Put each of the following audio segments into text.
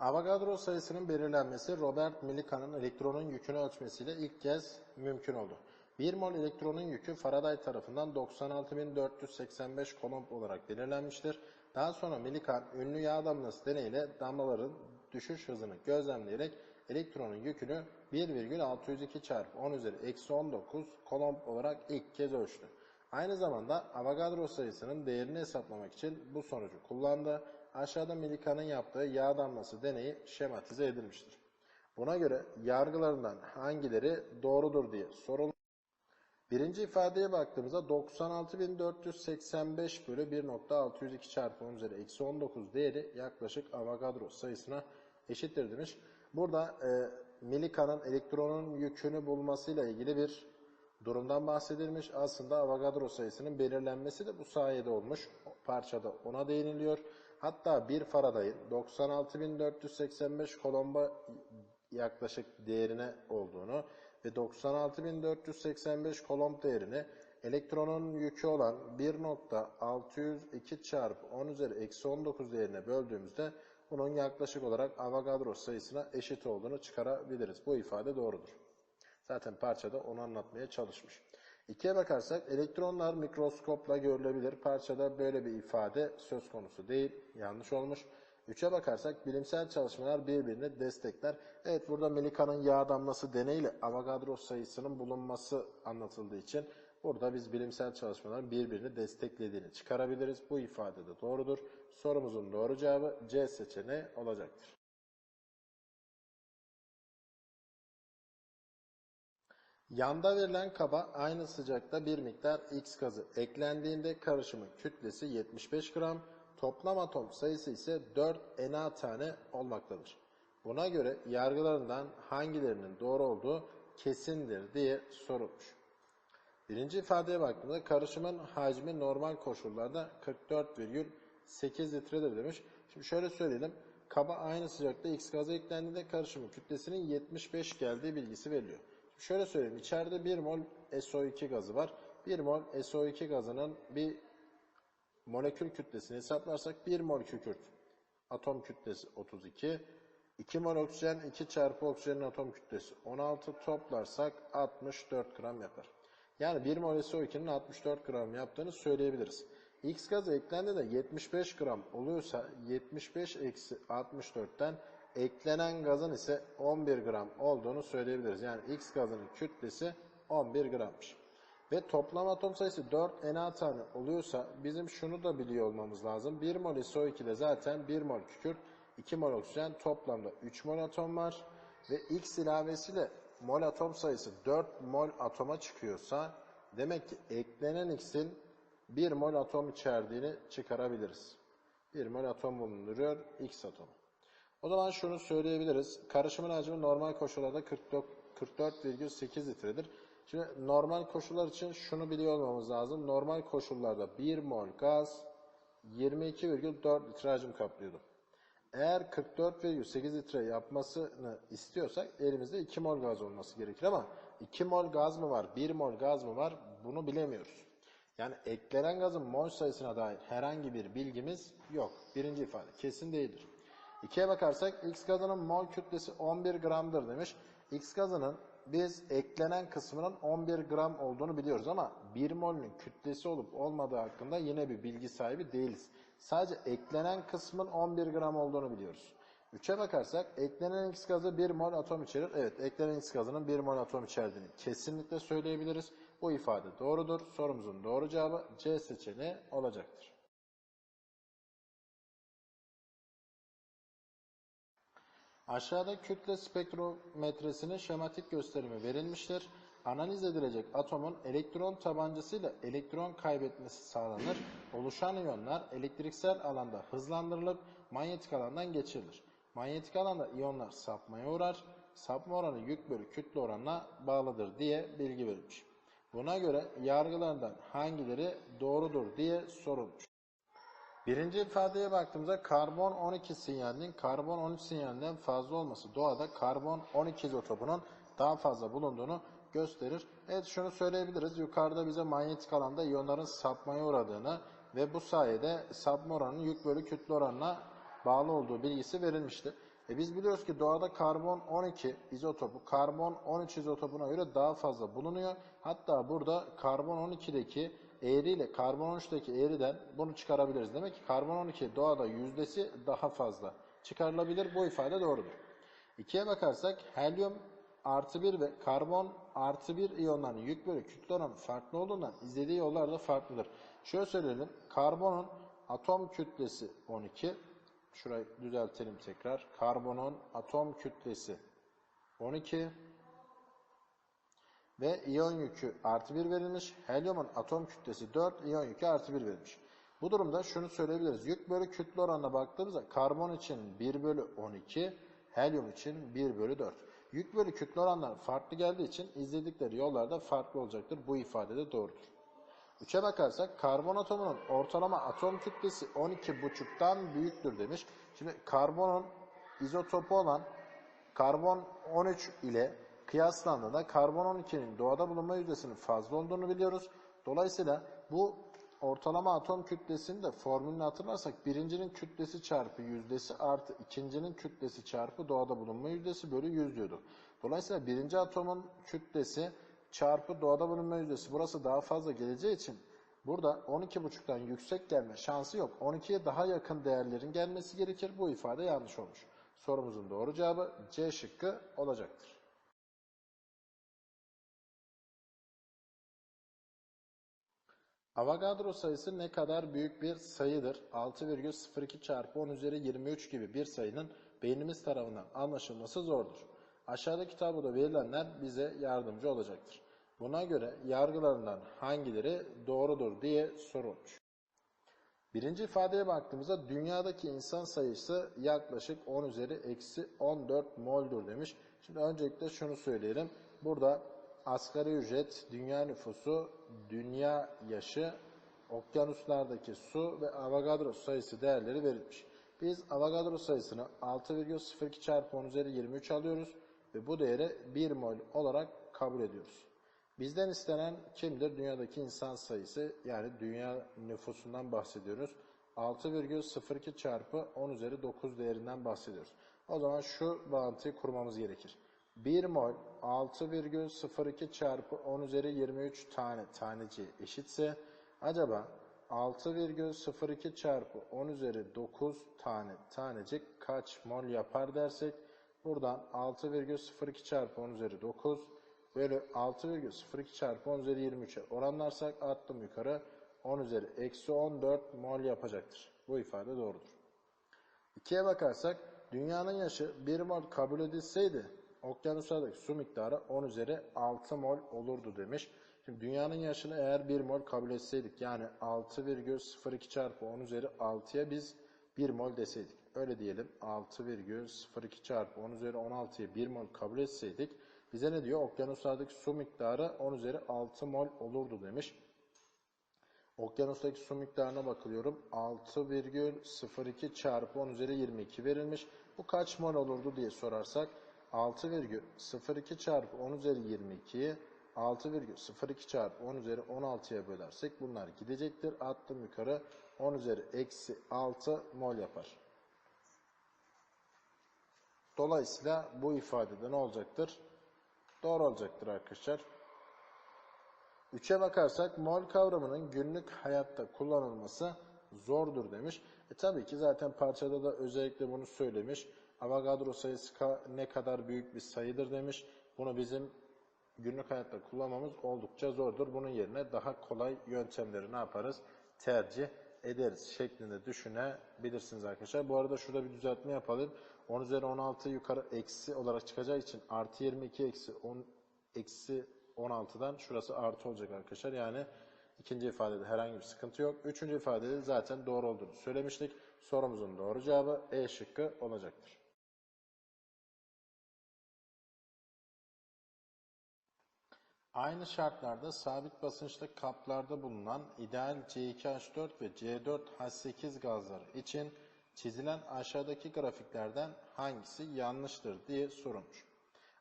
Avogadro sayısının belirlenmesi Robert Millikan'ın elektronun yükünü ölçmesiyle ilk kez mümkün oldu. 1 mol elektronun yükü Faraday tarafından 96.485 kolomb olarak belirlenmiştir. Daha sonra Millikan ünlü yağ damlası deneyiyle damlaların düşüş hızını gözlemleyerek elektronun yükünü 1,602 çarpı 10 üzeri eksi 19 kolomb olarak ilk kez ölçtü. Aynı zamanda Avogadro sayısının değerini hesaplamak için bu sonucu kullandı. Aşağıda Millikan'ın yaptığı yağ damlası deneyi şematize edilmiştir. Buna göre yargılarından hangileri doğrudur diye sorulmuş. Birinci ifadeye baktığımızda 96.485 bölü 1.602 çarpı 10 üzeri eksi 19 değeri yaklaşık Avogadro sayısına eşittir demiş. Burada e, Millikan'ın elektronun yükünü bulmasıyla ilgili bir durumdan bahsedilmiş. Aslında Avogadro sayısının belirlenmesi de bu sayede olmuş. O parçada ona değiniliyor. Hatta bir Faraday'ın 96.485 kolomba yaklaşık değerine olduğunu ve 96.485 kolomb değerini elektronun yükü olan 1.602 çarpı 10 üzeri eksi 19 değerine böldüğümüzde bunun yaklaşık olarak Avogadro sayısına eşit olduğunu çıkarabiliriz. Bu ifade doğrudur. Zaten parçada onu anlatmaya çalışmış. İkiye bakarsak elektronlar mikroskopla görülebilir. Parçada böyle bir ifade söz konusu değil. Yanlış olmuş. Üçe bakarsak bilimsel çalışmalar birbirini destekler. Evet burada Melika'nın yağ damlası deneyiyle Avogadro sayısının bulunması anlatıldığı için burada biz bilimsel çalışmaların birbirini desteklediğini çıkarabiliriz. Bu ifade de doğrudur. Sorumuzun doğru cevabı C seçeneği olacaktır. Yanda verilen kaba aynı sıcakta bir miktar X gazı eklendiğinde karışımın kütlesi 75 gram, toplam atom sayısı ise 4 Na tane olmaktadır. Buna göre yargılarından hangilerinin doğru olduğu kesindir diye sorulmuş. Birinci ifadeye baktığımızda karışımın hacmi normal koşullarda 44,8 litredir demiş. Şimdi şöyle söyleyelim. Kaba aynı sıcakta X gazı eklendiğinde karışımın kütlesinin 75 geldiği bilgisi veriliyor. Şöyle söyleyeyim. İçeride 1 mol SO2 gazı var. 1 mol SO2 gazının bir molekül kütlesini hesaplarsak 1 mol kükürt atom kütlesi 32. 2 mol oksijen 2 çarpı oksijenin atom kütlesi 16 toplarsak 64 gram yapar. Yani 1 mol SO2'nin 64 gram yaptığını söyleyebiliriz. X gazı eklendi de 75 gram oluyorsa 75 eksi 64'ten eklenen gazın ise 11 gram olduğunu söyleyebiliriz. Yani X gazının kütlesi 11 grammış. Ve toplam atom sayısı 4 Na tane oluyorsa bizim şunu da biliyor olmamız lazım. 1 mol SO2'de zaten 1 mol kükürt, 2 mol oksijen toplamda 3 mol atom var. Ve X ilavesiyle mol atom sayısı 4 mol atoma çıkıyorsa demek ki eklenen X'in 1 mol atom içerdiğini çıkarabiliriz. 1 mol atom bulunduruyor X atomu. O zaman şunu söyleyebiliriz. Karışımın hacmi normal koşullarda 44,8 litredir. Şimdi normal koşullar için şunu biliyor olmamız lazım. Normal koşullarda 1 mol gaz 22,4 litre hacim kaplıyordu. Eğer 44,8 litre yapmasını istiyorsak elimizde 2 mol gaz olması gerekir ama 2 mol gaz mı var, 1 mol gaz mı var bunu bilemiyoruz. Yani eklenen gazın mol sayısına dair herhangi bir bilgimiz yok. Birinci ifade kesin değildir. İkiye bakarsak X gazının mol kütlesi 11 gramdır demiş. X gazının biz eklenen kısmının 11 gram olduğunu biliyoruz ama 1 molün kütlesi olup olmadığı hakkında yine bir bilgi sahibi değiliz. Sadece eklenen kısmın 11 gram olduğunu biliyoruz. 3'e bakarsak eklenen X gazı 1 mol atom içerir. Evet eklenen X gazının 1 mol atom içerdiğini kesinlikle söyleyebiliriz. Bu ifade doğrudur. Sorumuzun doğru cevabı C seçeneği olacaktır. Aşağıda kütle spektrometresinin şematik gösterimi verilmiştir. Analiz edilecek atomun elektron tabancasıyla elektron kaybetmesi sağlanır. Oluşan iyonlar elektriksel alanda hızlandırılıp manyetik alandan geçirilir. Manyetik alanda iyonlar sapmaya uğrar. Sapma oranı yük bölü kütle oranına bağlıdır diye bilgi verilmiş. Buna göre yargılarından hangileri doğrudur diye sorulmuş. Birinci ifadeye baktığımızda karbon 12 sinyalinin karbon 13 sinyalinden fazla olması doğada karbon 12 izotopunun daha fazla bulunduğunu gösterir. Evet şunu söyleyebiliriz. Yukarıda bize manyetik alanda iyonların sapmaya uğradığını ve bu sayede sapma oranının yük bölü kütle oranına bağlı olduğu bilgisi verilmişti. E biz biliyoruz ki doğada karbon 12 izotopu karbon 13 izotopuna göre daha fazla bulunuyor. Hatta burada karbon 12'deki eğri ile karbon 13'teki eğriden bunu çıkarabiliriz. Demek ki karbon 12 doğada yüzdesi daha fazla çıkarılabilir. Bu ifade doğrudur. İkiye bakarsak helyum artı 1 ve karbon artı 1 iyonlarının yük bölü kütle oranı farklı olduğundan izlediği yollar da farklıdır. Şöyle söyleyelim. Karbonun atom kütlesi 12. Şurayı düzeltelim tekrar. Karbonun atom kütlesi 12 ve iyon yükü artı 1 verilmiş. Helyumun atom kütlesi 4, iyon yükü artı 1 verilmiş. Bu durumda şunu söyleyebiliriz. Yük bölü kütle oranına baktığımızda karbon için 1 bölü 12, helyum için 1 bölü 4. Yük bölü kütle oranları farklı geldiği için izledikleri yollar da farklı olacaktır. Bu ifade de doğrudur. 3'e bakarsak karbon atomunun ortalama atom kütlesi 12,5'tan büyüktür demiş. Şimdi karbonun izotopu olan karbon 13 ile kıyaslandığında karbon 12'nin doğada bulunma yüzdesinin fazla olduğunu biliyoruz. Dolayısıyla bu ortalama atom kütlesini de formülünü hatırlarsak birincinin kütlesi çarpı yüzdesi artı ikincinin kütlesi çarpı doğada bulunma yüzdesi bölü 100 diyorduk. Dolayısıyla birinci atomun kütlesi çarpı doğada bulunma yüzdesi burası daha fazla geleceği için burada 12,5'tan yüksek gelme şansı yok. 12'ye daha yakın değerlerin gelmesi gerekir. Bu ifade yanlış olmuş. Sorumuzun doğru cevabı C şıkkı olacaktır. Avogadro sayısı ne kadar büyük bir sayıdır? 6,02 çarpı 10 üzeri 23 gibi bir sayının beynimiz tarafından anlaşılması zordur. Aşağıdaki tabloda verilenler bize yardımcı olacaktır. Buna göre yargılarından hangileri doğrudur diye sorulmuş. Birinci ifadeye baktığımızda dünyadaki insan sayısı yaklaşık 10 üzeri eksi 14 moldur demiş. Şimdi öncelikle şunu söyleyelim. Burada asgari ücret, dünya nüfusu, dünya yaşı, okyanuslardaki su ve Avogadro sayısı değerleri verilmiş. Biz Avogadro sayısını 6,02 çarpı 10 üzeri 23 alıyoruz ve bu değeri 1 mol olarak kabul ediyoruz. Bizden istenen kimdir? Dünyadaki insan sayısı yani dünya nüfusundan bahsediyoruz. 6,02 çarpı 10 üzeri 9 değerinden bahsediyoruz. O zaman şu bağıntıyı kurmamız gerekir. 1 mol 6,02 çarpı 10 üzeri 23 tane taneci eşitse acaba 6,02 çarpı 10 üzeri 9 tane tanecik kaç mol yapar dersek buradan 6,02 çarpı 10 üzeri 9 bölü 6,02 çarpı 10 üzeri 23'e oranlarsak attım yukarı 10 üzeri eksi 14 mol yapacaktır. Bu ifade doğrudur. İkiye bakarsak dünyanın yaşı 1 mol kabul edilseydi okyanuslardaki su miktarı 10 üzeri 6 mol olurdu demiş. Şimdi dünyanın yaşını eğer 1 mol kabul etseydik yani 6,02 çarpı 10 üzeri 6'ya biz 1 mol deseydik. Öyle diyelim 6,02 çarpı 10 üzeri 16'ya 1 mol kabul etseydik bize ne diyor? Okyanuslardaki su miktarı 10 üzeri 6 mol olurdu demiş. Okyanustaki su miktarına bakılıyorum. 6,02 çarpı 10 üzeri 22 verilmiş. Bu kaç mol olurdu diye sorarsak 6,02 çarpı 10 üzeri 22'yi 6,02 çarpı 10 üzeri 16'ya bölersek bunlar gidecektir. Attım yukarı 10 üzeri eksi 6 mol yapar. Dolayısıyla bu ifadede ne olacaktır? Doğru olacaktır arkadaşlar. 3'e bakarsak mol kavramının günlük hayatta kullanılması zordur demiş. E tabii ki zaten parçada da özellikle bunu söylemiş. Avogadro sayısı ne kadar büyük bir sayıdır demiş. Bunu bizim günlük hayatta kullanmamız oldukça zordur. Bunun yerine daha kolay yöntemleri ne yaparız? Tercih ederiz şeklinde düşünebilirsiniz arkadaşlar. Bu arada şurada bir düzeltme yapalım. 10 üzeri 16 yukarı eksi olarak çıkacağı için artı 22 eksi 10 eksi 16'dan şurası artı olacak arkadaşlar. Yani ikinci ifadede herhangi bir sıkıntı yok. Üçüncü ifadede zaten doğru olduğunu söylemiştik. Sorumuzun doğru cevabı E şıkkı olacaktır. Aynı şartlarda sabit basınçta kaplarda bulunan ideal C2H4 ve C4H8 gazları için çizilen aşağıdaki grafiklerden hangisi yanlıştır diye sorulmuş.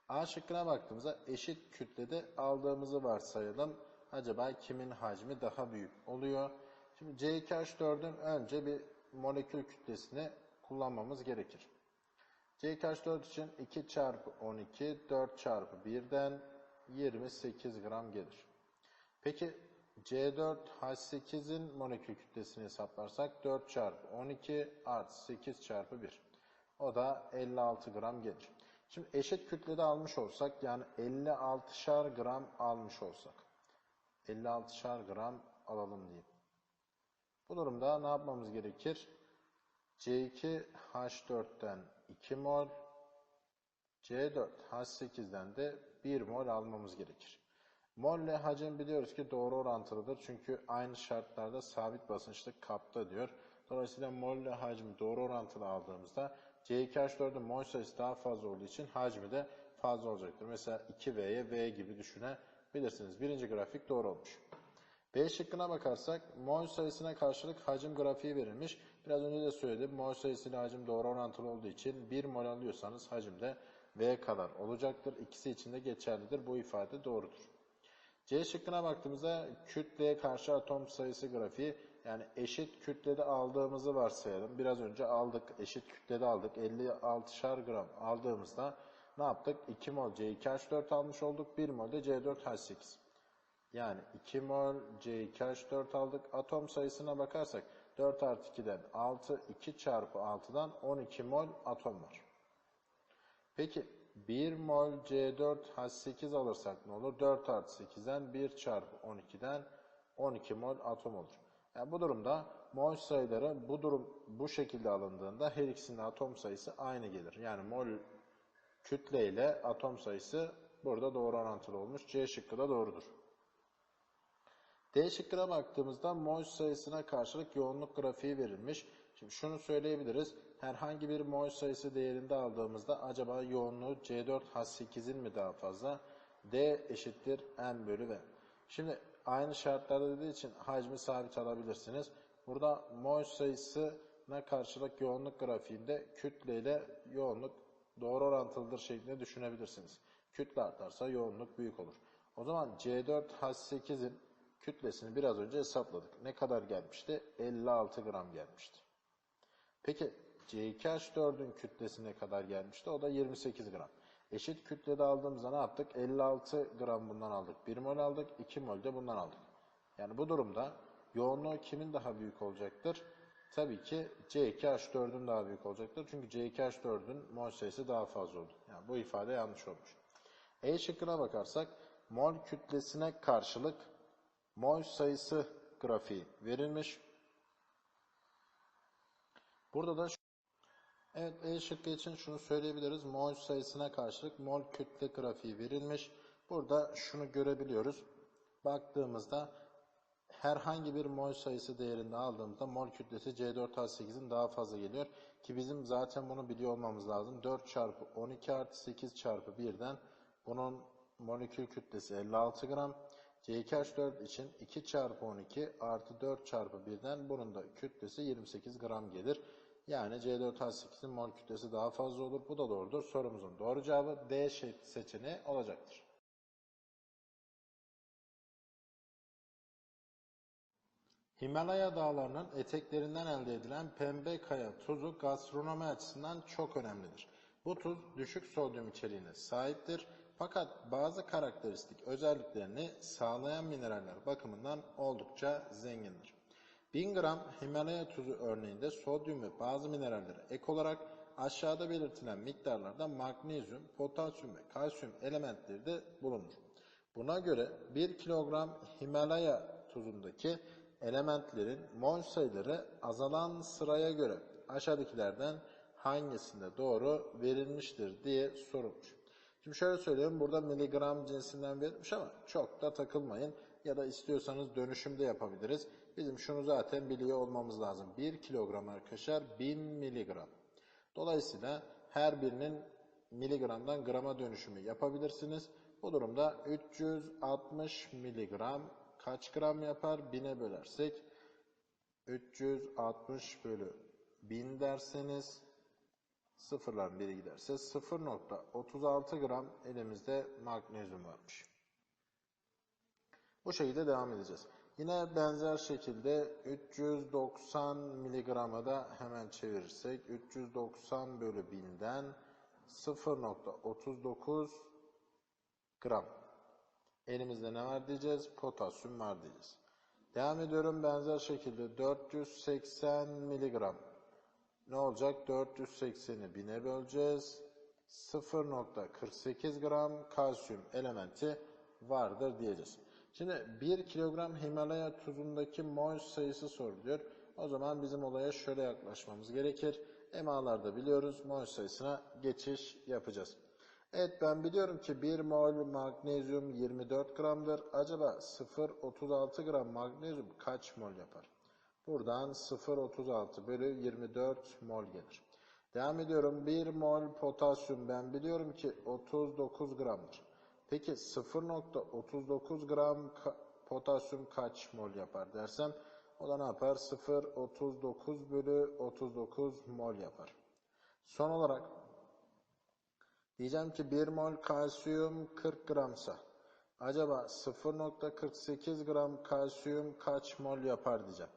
A şıkkına baktığımızda eşit kütlede aldığımızı varsayalım. Acaba kimin hacmi daha büyük oluyor? Şimdi C2H4'ün önce bir molekül kütlesini kullanmamız gerekir. CH4 için 2 çarpı 12, 4 çarpı 1'den 28 gram gelir. Peki C4H8'in molekül kütlesini hesaplarsak 4 çarpı 12 artı 8 çarpı 1. O da 56 gram gelir. Şimdi eşit kütlede almış olsak yani 56'şar gram almış olsak 56'şar gram alalım diyeyim. Bu durumda ne yapmamız gerekir? C2H4'ten 2 mol, C4H8'den de 1 mol almamız gerekir. Mol ile hacim biliyoruz ki doğru orantılıdır. Çünkü aynı şartlarda sabit basınçlık kapta diyor. Dolayısıyla mol ile hacmi doğru orantılı aldığımızda C2H4'ün mol sayısı daha fazla olduğu için hacmi de fazla olacaktır. Mesela 2V'ye V gibi düşünebilirsiniz. Birinci grafik doğru olmuş. B şıkkına bakarsak mol sayısına karşılık hacim grafiği verilmiş. Biraz önce de söyledim. Mol sayısıyla hacim doğru orantılı olduğu için 1 mol alıyorsanız hacim de V kadar olacaktır. İkisi için de geçerlidir. Bu ifade doğrudur. C şıkkına baktığımızda kütleye karşı atom sayısı grafiği yani eşit kütlede aldığımızı varsayalım. Biraz önce aldık. Eşit kütlede aldık. 56'şar gram aldığımızda ne yaptık? 2 mol C2H4 almış olduk. 1 mol de C4H8. Yani 2 mol C2H4 aldık. Atom sayısına bakarsak 4 artı 2'den 6, 2 çarpı 6'dan 12 mol atom var. Peki 1 mol C4H8 alırsak ne olur? 4 artı 8'den 1 çarpı 12'den 12 mol atom olur. Yani bu durumda mol sayıları bu durum bu şekilde alındığında her ikisinin atom sayısı aynı gelir. Yani mol kütle ile atom sayısı burada doğru orantılı olmuş. C şıkkı da doğrudur. D şıkkına baktığımızda mol sayısına karşılık yoğunluk grafiği verilmiş. Şimdi şunu söyleyebiliriz. Herhangi bir mol sayısı değerinde aldığımızda acaba yoğunluğu C4H8'in mi daha fazla? D eşittir M bölü V. Şimdi aynı şartlarda dediği için hacmi sabit alabilirsiniz. Burada mol sayısına karşılık yoğunluk grafiğinde kütle ile yoğunluk doğru orantılıdır şeklinde düşünebilirsiniz. Kütle artarsa yoğunluk büyük olur. O zaman C4H8'in kütlesini biraz önce hesapladık. Ne kadar gelmişti? 56 gram gelmişti. Peki C2H4'ün kütlesi ne kadar gelmişti? O da 28 gram. Eşit kütlede aldığımızda ne yaptık? 56 gram bundan aldık. 1 mol aldık. 2 mol de bundan aldık. Yani bu durumda yoğunluğu kimin daha büyük olacaktır? Tabii ki C2H4'ün daha büyük olacaktır. Çünkü C2H4'ün mol sayısı daha fazla oldu. Yani bu ifade yanlış olmuş. E şıkkına bakarsak mol kütlesine karşılık mol sayısı grafiği verilmiş. Burada da Evet E şıkkı için şunu söyleyebiliriz. Mol sayısına karşılık mol kütle grafiği verilmiş. Burada şunu görebiliyoruz. Baktığımızda herhangi bir mol sayısı değerinde aldığımızda mol kütlesi C4H8'in daha fazla geliyor. Ki bizim zaten bunu biliyor olmamız lazım. 4 çarpı 12 artı 8 çarpı 1'den bunun molekül kütlesi 56 gram. C2H4 için 2 çarpı 12 artı 4 çarpı 1'den bunun da kütlesi 28 gram gelir. Yani C4H8'in mol kütlesi daha fazla olur. Bu da doğrudur. Sorumuzun doğru cevabı D seçeneği olacaktır. Himalaya dağlarının eteklerinden elde edilen pembe kaya tuzu gastronomi açısından çok önemlidir. Bu tuz düşük sodyum içeriğine sahiptir fakat bazı karakteristik özelliklerini sağlayan mineraller bakımından oldukça zengindir. 1000 gram Himalaya tuzu örneğinde sodyum ve bazı mineralleri ek olarak aşağıda belirtilen miktarlarda magnezyum, potasyum ve kalsiyum elementleri de bulunur. Buna göre 1 kilogram Himalaya tuzundaki elementlerin mol sayıları azalan sıraya göre aşağıdakilerden hangisinde doğru verilmiştir diye sorulmuş. Şimdi şöyle söyleyeyim burada miligram cinsinden verilmiş ama çok da takılmayın ya da istiyorsanız dönüşümde yapabiliriz. Bizim şunu zaten biliyor olmamız lazım. 1 kilogram arkadaşlar 1000 miligram. Dolayısıyla her birinin miligramdan grama dönüşümü yapabilirsiniz. Bu durumda 360 miligram kaç gram yapar? 1000'e bölersek 360 bölü 1000 derseniz sıfırlar biri giderse 0.36 gram elimizde magnezyum varmış. Bu şekilde devam edeceğiz. Yine benzer şekilde 390 miligramı da hemen çevirirsek 390 bölü 1000'den 0.39 gram. Elimizde ne var diyeceğiz? Potasyum var diyeceğiz. Devam ediyorum benzer şekilde 480 miligram. Ne olacak? 480'i 1000'e böleceğiz. 0.48 gram kalsiyum elementi vardır diyeceğiz. Şimdi 1 kilogram Himalaya tuzundaki mol sayısı soruluyor. O zaman bizim olaya şöyle yaklaşmamız gerekir. EMA'larda biliyoruz mol sayısına geçiş yapacağız. Evet ben biliyorum ki 1 mol magnezyum 24 gramdır. Acaba 0.36 gram magnezyum kaç mol yapar? Buradan 0.36 bölü 24 mol gelir. Devam ediyorum. 1 mol potasyum ben biliyorum ki 39 gramdır. Peki 0.39 gram ka potasyum kaç mol yapar dersem o da ne yapar? 0.39 bölü 39 mol yapar. Son olarak diyeceğim ki 1 mol kalsiyum 40 gramsa acaba 0.48 gram kalsiyum kaç mol yapar diyeceğim.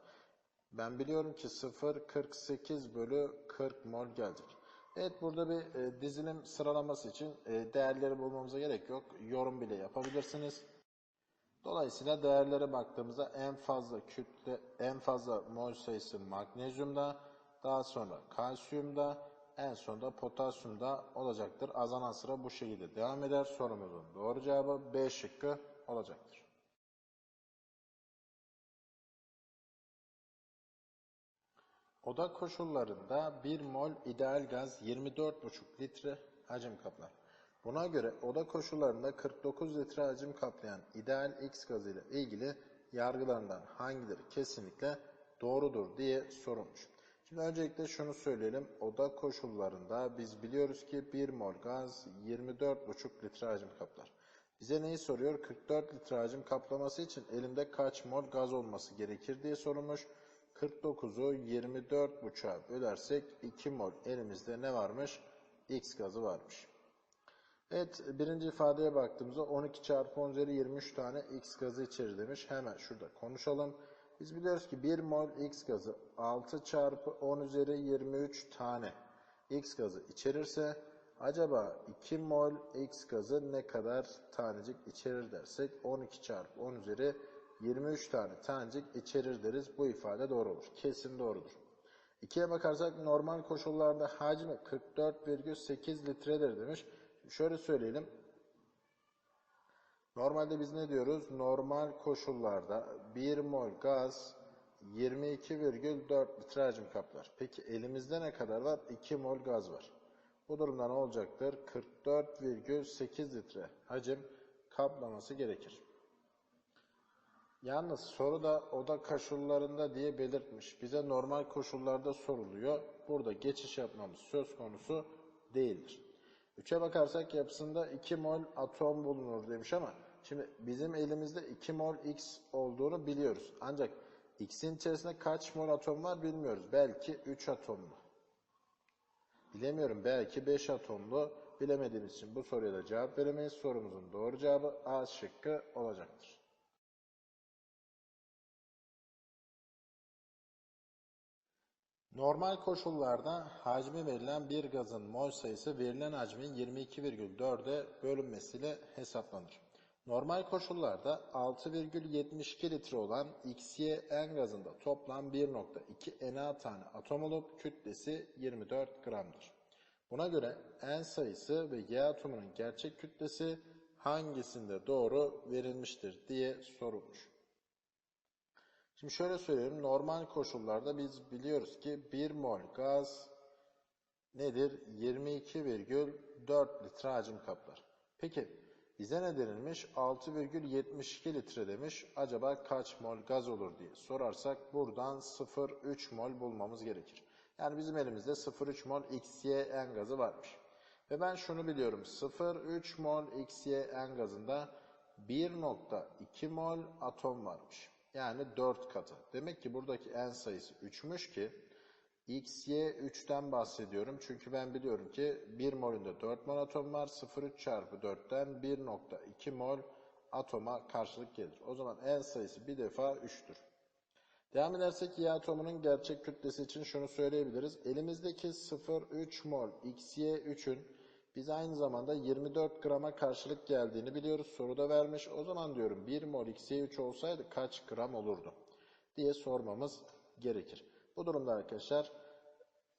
Ben biliyorum ki 0.48 bölü 40 mol gelecek. Evet burada bir e, dizilim sıralaması için e, değerleri bulmamıza gerek yok. Yorum bile yapabilirsiniz. Dolayısıyla değerlere baktığımızda en fazla kütle, en fazla mol sayısı magnezyumda, daha sonra kalsiyumda, en sonunda potasyumda olacaktır. Azalan sıra bu şekilde devam eder. Sorumuzun doğru cevabı B şıkkı olacaktır. Oda koşullarında 1 mol ideal gaz 24,5 litre hacim kaplar. Buna göre oda koşullarında 49 litre hacim kaplayan ideal X gazı ile ilgili yargılarından hangileri kesinlikle doğrudur diye sorulmuş. Şimdi öncelikle şunu söyleyelim. Oda koşullarında biz biliyoruz ki 1 mol gaz 24,5 litre hacim kaplar. Bize neyi soruyor? 44 litre hacim kaplaması için elimde kaç mol gaz olması gerekir diye sorulmuş. 49'u 24,5'a bölersek 2 mol elimizde ne varmış? X gazı varmış. Evet birinci ifadeye baktığımızda 12 çarpı 10 üzeri 23 tane X gazı içerir demiş. Hemen şurada konuşalım. Biz biliyoruz ki 1 mol X gazı 6 çarpı 10 üzeri 23 tane X gazı içerirse acaba 2 mol X gazı ne kadar tanecik içerir dersek 12 çarpı 10 üzeri 23 tane tanecik içerir deriz. Bu ifade doğru olur. Kesin doğrudur. İkiye bakarsak normal koşullarda hacmi 44,8 litredir demiş. Şöyle söyleyelim. Normalde biz ne diyoruz? Normal koşullarda 1 mol gaz 22,4 litre hacim kaplar. Peki elimizde ne kadar var? 2 mol gaz var. Bu durumda ne olacaktır? 44,8 litre hacim kaplaması gerekir. Yalnız soruda oda koşullarında diye belirtmiş. Bize normal koşullarda soruluyor. Burada geçiş yapmamız söz konusu değildir. 3'e bakarsak yapısında 2 mol atom bulunur demiş ama şimdi bizim elimizde 2 mol X olduğunu biliyoruz. Ancak X'in içerisinde kaç mol atom var bilmiyoruz. Belki 3 atomlu. Bilemiyorum. Belki 5 atomlu. Bilemediğimiz için bu soruya da cevap veremeyiz. Sorumuzun doğru cevabı A şıkkı olacaktır. Normal koşullarda hacmi verilen bir gazın mol sayısı verilen hacmin 22,4'e bölünmesiyle hesaplanır. Normal koşullarda 6,72 litre olan XYN gazında toplam 1.2 Na tane atom olup kütlesi 24 gramdır. Buna göre N sayısı ve Y atomunun gerçek kütlesi hangisinde doğru verilmiştir diye sorulmuş. Şimdi şöyle söyleyeyim. Normal koşullarda biz biliyoruz ki 1 mol gaz nedir? 22,4 litre hacim kaplar. Peki bize ne denilmiş? 6,72 litre demiş. Acaba kaç mol gaz olur diye sorarsak buradan 0,3 mol bulmamız gerekir. Yani bizim elimizde 0,3 mol XYN gazı varmış. Ve ben şunu biliyorum. 0,3 mol XYN gazında 1,2 mol atom varmış. Yani 4 katı. Demek ki buradaki n sayısı 3'müş ki x, y 3'ten bahsediyorum. Çünkü ben biliyorum ki 1 molünde 4 mol atom var. 0,3 çarpı 4'ten 1.2 mol atoma karşılık gelir. O zaman en sayısı bir defa 3'tür. Devam edersek Y atomunun gerçek kütlesi için şunu söyleyebiliriz. Elimizdeki 0,3 mol XY3'ün biz aynı zamanda 24 grama karşılık geldiğini biliyoruz. Soruda vermiş. O zaman diyorum 1 mol XY3 olsaydı kaç gram olurdu? diye sormamız gerekir. Bu durumda arkadaşlar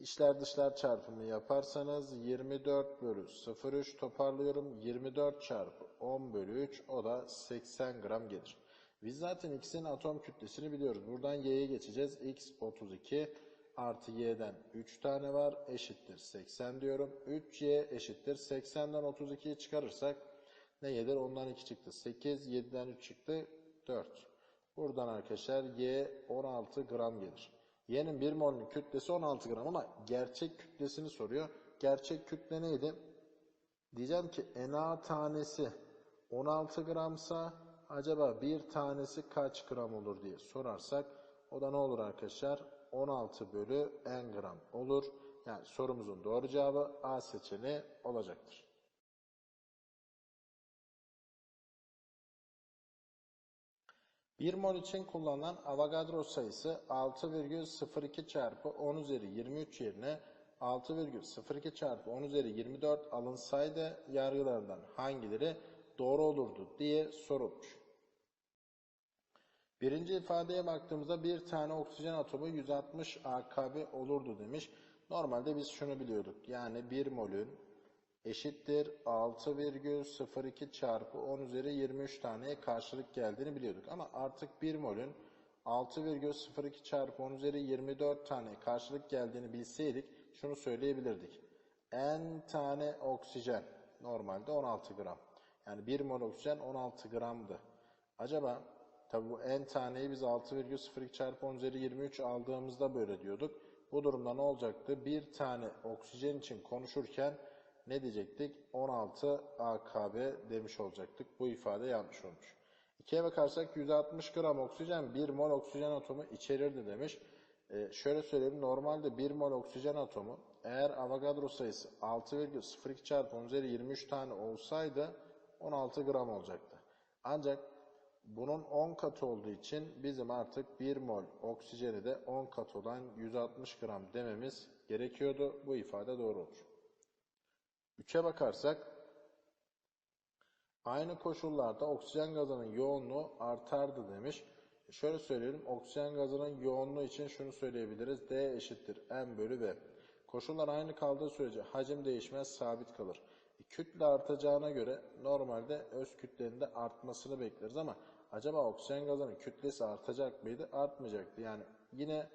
İçler dışlar çarpımı yaparsanız 24 bölü 0,3 toparlıyorum. 24 çarpı 10 bölü 3 o da 80 gram gelir. Biz zaten x'in atom kütlesini biliyoruz. Buradan y'ye geçeceğiz. x 32 artı y'den 3 tane var eşittir 80 diyorum. 3y eşittir 80'den 32'yi çıkarırsak ne gelir? Ondan 2 çıktı. 8, 7'den 3 çıktı. 4. Buradan arkadaşlar y 16 gram gelir. Y'nin 1 mol'ün kütlesi 16 gram ama gerçek kütlesini soruyor. Gerçek kütle neydi? Diyeceğim ki Na tanesi 16 gramsa acaba bir tanesi kaç gram olur diye sorarsak o da ne olur arkadaşlar? 16 bölü n gram olur. Yani sorumuzun doğru cevabı A seçeneği olacaktır. 1 mol için kullanılan Avogadro sayısı 6,02 çarpı 10 üzeri 23 yerine 6,02 çarpı 10 üzeri 24 alınsaydı yargılarından hangileri doğru olurdu diye sorulmuş. Birinci ifadeye baktığımızda bir tane oksijen atomu 160 AKB olurdu demiş. Normalde biz şunu biliyorduk. Yani 1 molün eşittir 6,02 çarpı 10 üzeri 23 taneye karşılık geldiğini biliyorduk. Ama artık 1 molün 6,02 çarpı 10 üzeri 24 tane karşılık geldiğini bilseydik şunu söyleyebilirdik. N tane oksijen normalde 16 gram. Yani 1 mol oksijen 16 gramdı. Acaba tabi bu N taneyi biz 6,02 çarpı 10 üzeri 23 aldığımızda böyle diyorduk. Bu durumda ne olacaktı? Bir tane oksijen için konuşurken ne diyecektik? 16 AKB demiş olacaktık. Bu ifade yanlış olmuş. İkiye bakarsak 160 gram oksijen 1 mol oksijen atomu içerirdi demiş. Ee, şöyle söyleyeyim normalde 1 mol oksijen atomu eğer Avogadro sayısı 6,02 çarpı 10 üzeri 23 tane olsaydı 16 gram olacaktı. Ancak bunun 10 katı olduğu için bizim artık 1 mol oksijeni de 10 kat olan 160 gram dememiz gerekiyordu. Bu ifade doğru olur. 3'e bakarsak aynı koşullarda oksijen gazının yoğunluğu artardı demiş. Şöyle söyleyelim. Oksijen gazının yoğunluğu için şunu söyleyebiliriz. D eşittir M bölü B. Koşullar aynı kaldığı sürece hacim değişmez, sabit kalır. Kütle artacağına göre normalde öz kütlenin de artmasını bekleriz ama acaba oksijen gazının kütlesi artacak mıydı? Artmayacaktı. Yani yine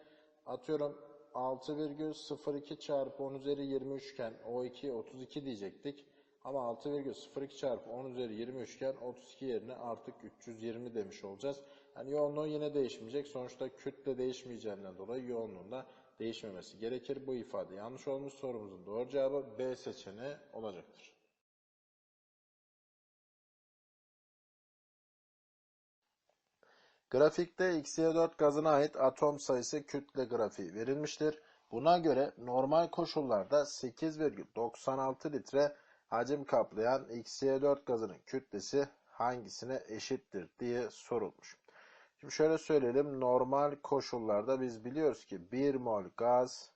atıyorum 6,02 çarpı 10 üzeri 23 iken O2 32 diyecektik. Ama 6,02 çarpı 10 üzeri 23 iken 32 yerine artık 320 demiş olacağız. Yani yoğunluğu yine değişmeyecek. Sonuçta kütle değişmeyeceğinden dolayı yoğunluğunda değişmemesi gerekir. Bu ifade yanlış olmuş. Sorumuzun doğru cevabı B seçeneği olacaktır. Grafikte XY4 gazına ait atom sayısı kütle grafiği verilmiştir. Buna göre normal koşullarda 8,96 litre hacim kaplayan XY4 gazının kütlesi hangisine eşittir diye sorulmuş. Şimdi şöyle söyleyelim. Normal koşullarda biz biliyoruz ki 1 mol gaz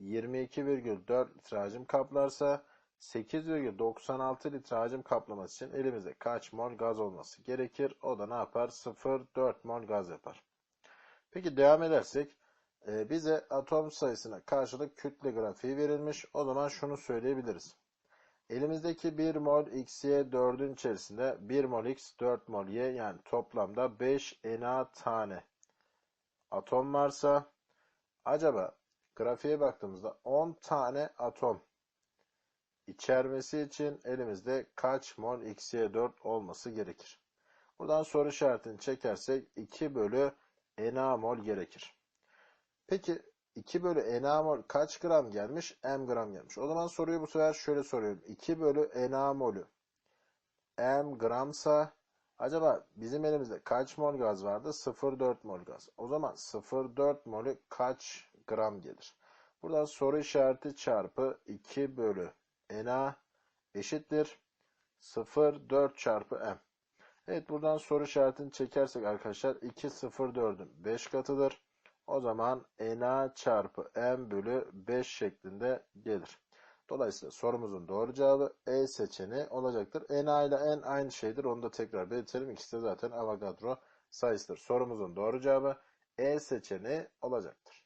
22,4 litre hacim kaplarsa 8,96 litre hacim kaplaması için elimizde kaç mol gaz olması gerekir? O da ne yapar? 0,4 mol gaz yapar. Peki devam edersek e, bize atom sayısına karşılık kütle grafiği verilmiş. O zaman şunu söyleyebiliriz. Elimizdeki 1 mol xy 4'ün içerisinde 1 mol x 4 mol y yani toplamda 5 Na tane atom varsa acaba grafiğe baktığımızda 10 tane atom içermesi için elimizde kaç mol xy4 olması gerekir? Buradan soru işaretini çekersek 2 bölü Na mol gerekir. Peki 2 bölü Na mol kaç gram gelmiş? M gram gelmiş. O zaman soruyu bu sefer şöyle soruyorum. 2 bölü Na molü M gramsa acaba bizim elimizde kaç mol gaz vardı? 0,4 mol gaz. O zaman 0,4 molü kaç gram gelir? Buradan soru işareti çarpı 2 bölü Na eşittir 0,4 çarpı M. Evet buradan soru işaretini çekersek arkadaşlar 2 0 4'ün 5 katıdır. O zaman Na çarpı M bölü 5 şeklinde gelir. Dolayısıyla sorumuzun doğru cevabı E seçeneği olacaktır. Na ile N aynı şeydir. Onu da tekrar belirtelim. İkisi de zaten Avogadro sayısıdır. Sorumuzun doğru cevabı E seçeneği olacaktır.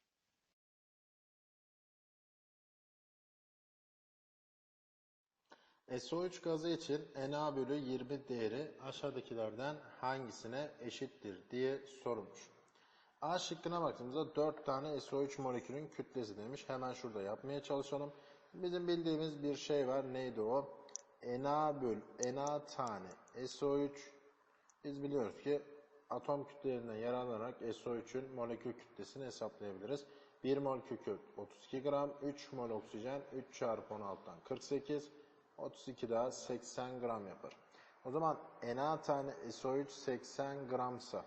SO3 gazı için Na bölü 20 değeri aşağıdakilerden hangisine eşittir diye sorulmuş. A şıkkına baktığımızda 4 tane SO3 molekülün kütlesi demiş. Hemen şurada yapmaya çalışalım. Bizim bildiğimiz bir şey var. Neydi o? Na böl Na tane SO3 biz biliyoruz ki atom kütlelerinden yararlanarak SO3'ün molekül kütlesini hesaplayabiliriz. 1 mol kükürt 32 gram, 3 mol oksijen 3 çarpı 16'dan 48, 32 daha 80 gram yapar. O zaman Na tane SO3 80 gramsa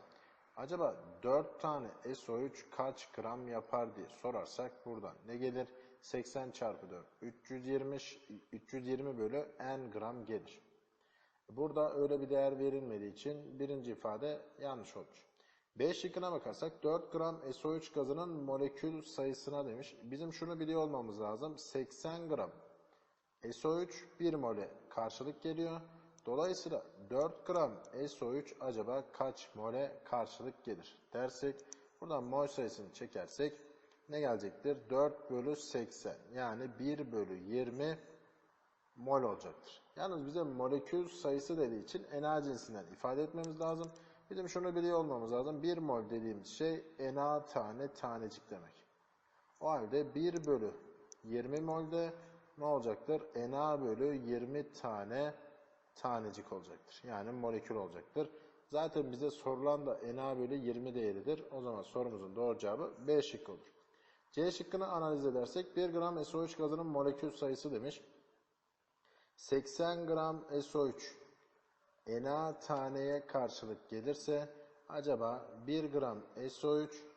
acaba 4 tane SO3 kaç gram yapar diye sorarsak buradan ne gelir? 80 çarpı 4 320 320 bölü n gram gelir. Burada öyle bir değer verilmediği için birinci ifade yanlış olmuş. B şıkkına bakarsak 4 gram SO3 gazının molekül sayısına demiş. Bizim şunu biliyor olmamız lazım. 80 gram SO3 1 mole karşılık geliyor. Dolayısıyla 4 gram SO3 acaba kaç mole karşılık gelir dersek buradan mol sayısını çekersek ne gelecektir? 4 bölü 80 yani 1 bölü 20 mol olacaktır. Yalnız bize molekül sayısı dediği için Na cinsinden ifade etmemiz lazım. Bizim şunu biliyor olmamız lazım. 1 mol dediğimiz şey Na tane tanecik demek. O halde 1 bölü 20 molde ne olacaktır? Na bölü 20 tane tanecik olacaktır. Yani molekül olacaktır. Zaten bize sorulan da Na bölü 20 değeridir. O zaman sorumuzun doğru cevabı B şıkkı olur. C şıkkını analiz edersek 1 gram SO3 gazının molekül sayısı demiş. 80 gram SO3 Na taneye karşılık gelirse acaba 1 gram SO3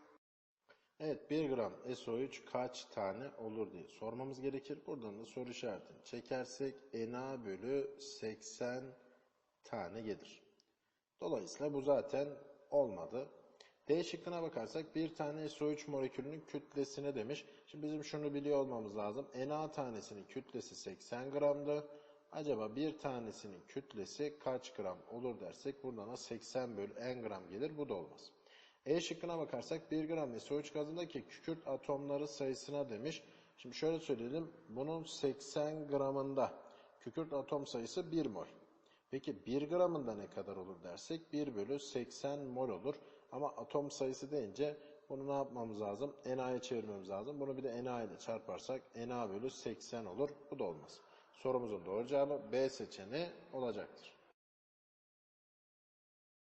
Evet 1 gram SO3 kaç tane olur diye sormamız gerekir. Buradan da soru işaretini çekersek Na bölü 80 tane gelir. Dolayısıyla bu zaten olmadı. D şıkkına bakarsak bir tane SO3 molekülünün kütlesine demiş. Şimdi bizim şunu biliyor olmamız lazım. Na tanesinin kütlesi 80 gramdı. Acaba bir tanesinin kütlesi kaç gram olur dersek buradan da 80 bölü n gram gelir. Bu da olmaz. E şıkkına bakarsak 1 gram SO3 gazındaki kükürt atomları sayısına demiş. Şimdi şöyle söyleyelim. Bunun 80 gramında kükürt atom sayısı 1 mol. Peki 1 gramında ne kadar olur dersek 1 bölü 80 mol olur. Ama atom sayısı deyince bunu ne yapmamız lazım? NA'ya çevirmemiz lazım. Bunu bir de NA ile çarparsak NA bölü 80 olur. Bu da olmaz. Sorumuzun doğru cevabı B seçeneği olacaktır.